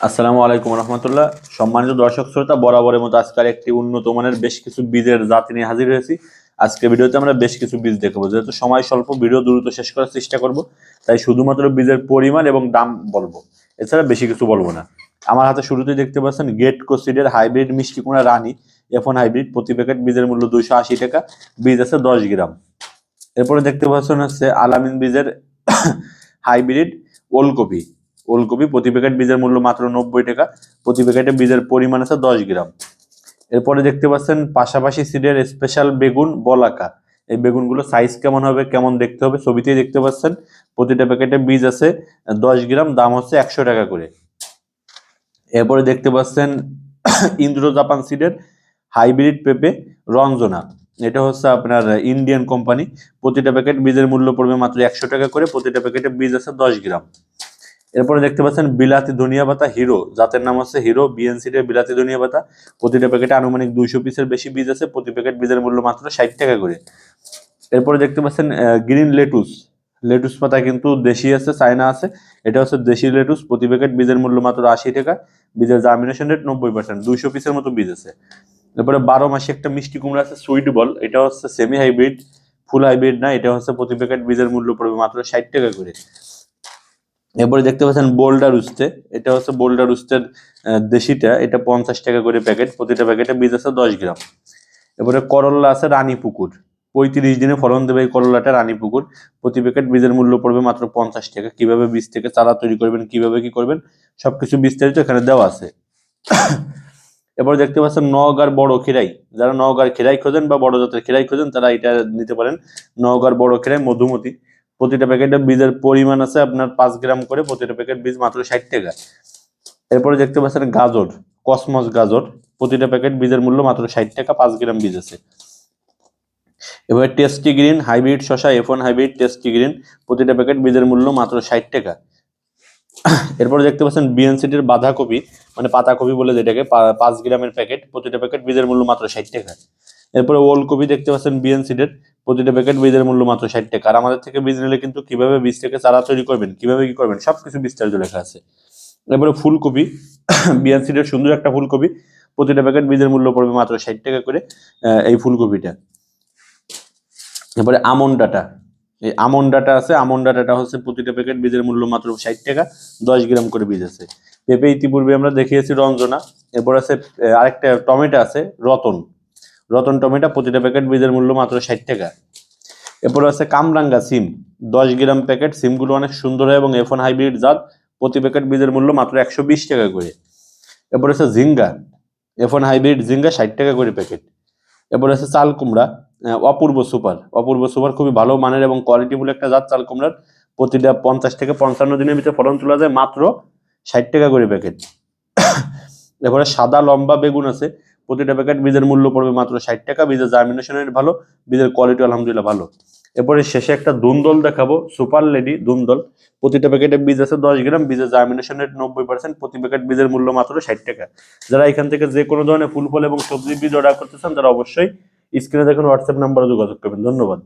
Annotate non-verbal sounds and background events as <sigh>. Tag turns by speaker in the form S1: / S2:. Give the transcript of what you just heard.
S1: আসসালামু আলাইকুম রহমতুল্লাহ। সম্মানিত দর্শক শ্রোতা, বরাবরের মতো আজকের একটি উন্নত মানের বেশ কিছু বীজের জাতি নিয়ে হাজির হয়েছি। আজকে ভিডিওতে আমরা বেশ কিছু বীজ দেখাবো। যেহেতু সময় স্বল্প, ভিডিও দ্রুত শেষ করার চেষ্টা করব, তাই শুধুমাত্র বীজের পরিমাণ এবং দাম বলব। এছাড়া বেশি কিছু বলব না। আমার হাতে শুরুতেই দেখতে পাচ্ছেন গেট কোসিডের হাইব্রিড মিষ্টি কুমড়া রানী এফন হাইব্রিড প্রতি প্যাকেট বীজের মূল্য দুইশো আশি টাকা, বীজ আছে দশ গ্রাম। এরপরে দেখতে পাচ্ছেন হচ্ছে আলামিন বীজের <coughs> হাইব্রিড ওলকপি। ওলকপি, প্রতি প্যাকেট বীজের মূল্য মাত্র নব্বই টাকা, প্রতি প্যাকেটে বীজের পরিমাণ আছে দশ গ্রাম। এরপরে দেখতে পাচ্ছেন, পাশাপাশি সিডের স্পেশাল বেগুন বলাকা। এই বেগুনগুলো সাইজ কেমন হবে, কেমন দেখতে হবে, ছবিতেই দেখতে পাচ্ছেন, প্রতিটা প্যাকেটে বীজ আছে দশ গ্রাম, দাম হচ্ছে একশো টাকা করে। এরপরে দেখতে পাচ্ছেন ইন্দ্র জাপান সিডের হাইব্রিড পেঁপে রঞ্জনা। এটা হচ্ছে আপনার ইন্ডিয়ান কোম্পানি প্রতিটা প্যাকেট বীজের মূল্য পড়বে মাত্র একশো টাকা করে, প্রতিটা প্যাকেটে বীজ আছে দশ গ্রাম। এরপরে দেখতে পাচ্ছেন বিলাতি ধনিয়া পাতা হিরো, জাতের নাম হচ্ছে হিরো বিএনসি এর বিলাতি ধনিয়া পাতা। প্রতিটা প্যাকেটে আনুমানিক দুইশো পিসের বেশি বীজ আছে, প্রতি প্যাকেট বীজের মূল্য মাত্র ষাট টাকা করে। এরপরে দেখতে পাচ্ছেন গ্রিন লেটুস লেটুস পাতা কিন্তু দেশি আছে, চায়না আছে। এটা হচ্ছে দেশি লেটুস প্রতি প্যাকেট বীজের মূল্য মাত্র আশি টাকা। বীজের জার্মিনেশন রেট নব্বই পার্সেন্ট দুইশো পিসের মতো বীজ আছে। এরপরে বারো মাসে একটা মিষ্টি কুমড়া আছে সুইট বল এটা হচ্ছে সেমি হাইব্রিড ফুল হাইব্রিড না, এটা হচ্ছে প্রতি প্যাকেট বীজের মূল্য পড়বে মাত্র ষাট টাকা করে। এরপরে দেখতে পাচ্ছেন বোল্ডার উস্তে। এটা হচ্ছে বোল্ডার উস্তের দেশিটা। এটা পঞ্চাশ টাকা করে প্যাকেট, প্রতিটা প্যাকেটে বীজ আছে দশ গ্রাম। এরপরে করল্লা আছে রানী পুকুর। পঁয়ত্রিশ দিনে ফলন দেবে এই করলাটা রানী পুকুর। প্রতি প্যাকেট বীজের মূল্য পড়বে মাত্র পঞ্চাশ টাকা। কীভাবে বীজ থেকে চারা তৈরি করবেন, কীভাবে কি করবেন, সবকিছু বিস্তারিত এখানে দেওয়া আছে। এবার দেখতে পাচ্ছেন নওগাঁর বড় খিরাই। যারা নওগাঁর খিরাই খোঁজেন বা বড় জাতের খিরাই খোঁজেন, তারা এটা নিতে পারেন। নওগাঁর বড় খিরাই মধুমতি। প্রতিটা প্যাকেটে বীজের পরিমাণ আছে আপনার পাঁচ গ্রাম করে প্রতিটা প্যাকেট বীজ মাত্র ষাট টাকা। এরপরে দেখতে পাচ্ছেন গাজর, কসমস গাজর, প্রতিটা প্যাকেট বীজের মূল্য মাত্র ষাট টাকা, পাঁচ গ্রাম বীজ আছে। এবার টেস্টি গ্রিন, হাইব্রিড শশা এফোন হাইব্রিড, টেস্টি গ্রিন, প্রতিটা প্যাকেট বীজের মূল্য মাত্র ষাট টাকা। এরপরে দেখতে পাচ্ছেন বিএনসিটির বাঁধাকপি মানে পাতাকপি বলে যেটাকে পাঁচ গ্রামের প্যাকেট, প্রতিটা প্যাকেট বীজের মূল্য মাত্র ষাট টাকা। এরপরে ওলকপি দেখতে পাচ্ছেন বিএনসিডের প্রতিটা প্যাকেট বীজের মূল্য মাত্র ষাট টাকা। আর আমাদের থেকে বীজ নিলে কিন্তু কীভাবে বীজ থেকে চারা তৈরি করবেন, কীভাবে কি করবেন, সবকিছু বিস্তারিত লেখা আছে। এরপরে ফুলকপি বিএনসিডের <coughs> সুন্দর একটা ফুলকপি প্রতিটা প্যাকেট বীজের মূল্য পড়বে মাত্র ষাট টাকা করে এই ফুলকপিটা এরপরে আমন ডাটা। এই আমন ডাটা আছে, আমন ডাটাটা হচ্ছে প্রতিটা প্যাকেট বীজের মূল্য মাত্র ষাট টাকা, দশ গ্রাম করে বীজ আছে। পেঁপে ইতিপূর্বে আমরা দেখিয়েছি রঞ্জনা। এরপর আছে আরেকটা টমেটো আছে, রতন। রতন টমেটো প্রতিটা প্যাকেট বীজের মূল্য মাত্র ষাট টাকা। এরপর আছে কামরাঙ্গা সিম, দশ গ্রাম প্যাকেট সিমগুলো অনেক সুন্দর হয় এবং এফোন হাইব্রিড জাত। প্রতি প্যাকেট বীজের মূল্য মাত্র একশো বিশ টাকা করে। এরপর আছে ঝিঙ্গা এফোন হাইব্রিড ঝিঙ্গা ষাট টাকা করে প্যাকেট এরপর আছে চাল কুমড়া অপূর্ব সুপার। অপূর্ব সুপার খুবই ভালো মানের এবং কোয়ালিটিফুল একটা জাত চাল কুমড়ার। প্রতিটা পঞ্চাশ থেকে পঞ্চান্ন দিনের ভিতরে ফলন তোলা যায় মাত্র ষাট টাকা করে প্যাকেট এরপরে সাদা লম্বা বেগুন আছে। প্রতিটা প্যাকেট বীজের মূল্য পড়বে মাত্র ষাট টাকা, বীজের জার্মিনেশন রেট ভালো, বীজের কোয়ালিটি আলহামদুলিল্লাহ ভালো। এরপরে শেষে একটা দুমদল দেখাবো সুপার লেডি দুমদল। প্রতিটা প্যাকেটে বীজ আছে দশ গ্রাম, বীজের জার্মিনেশন রেট নব্বই পার্সেন্ট প্রতি প্যাকেট বীজের মূল্য মাত্র ষাট টাকা। যারা এখান থেকে যে কোনো ধরনের ফুল, ফল এবং সবজি বীজ অর্ডার করতে চান, তারা অবশ্যই স্ক্রিনে দেখুন হোয়াটসঅ্যাপ নাম্বারে যোগাযোগ করবেন। ধন্যবাদ।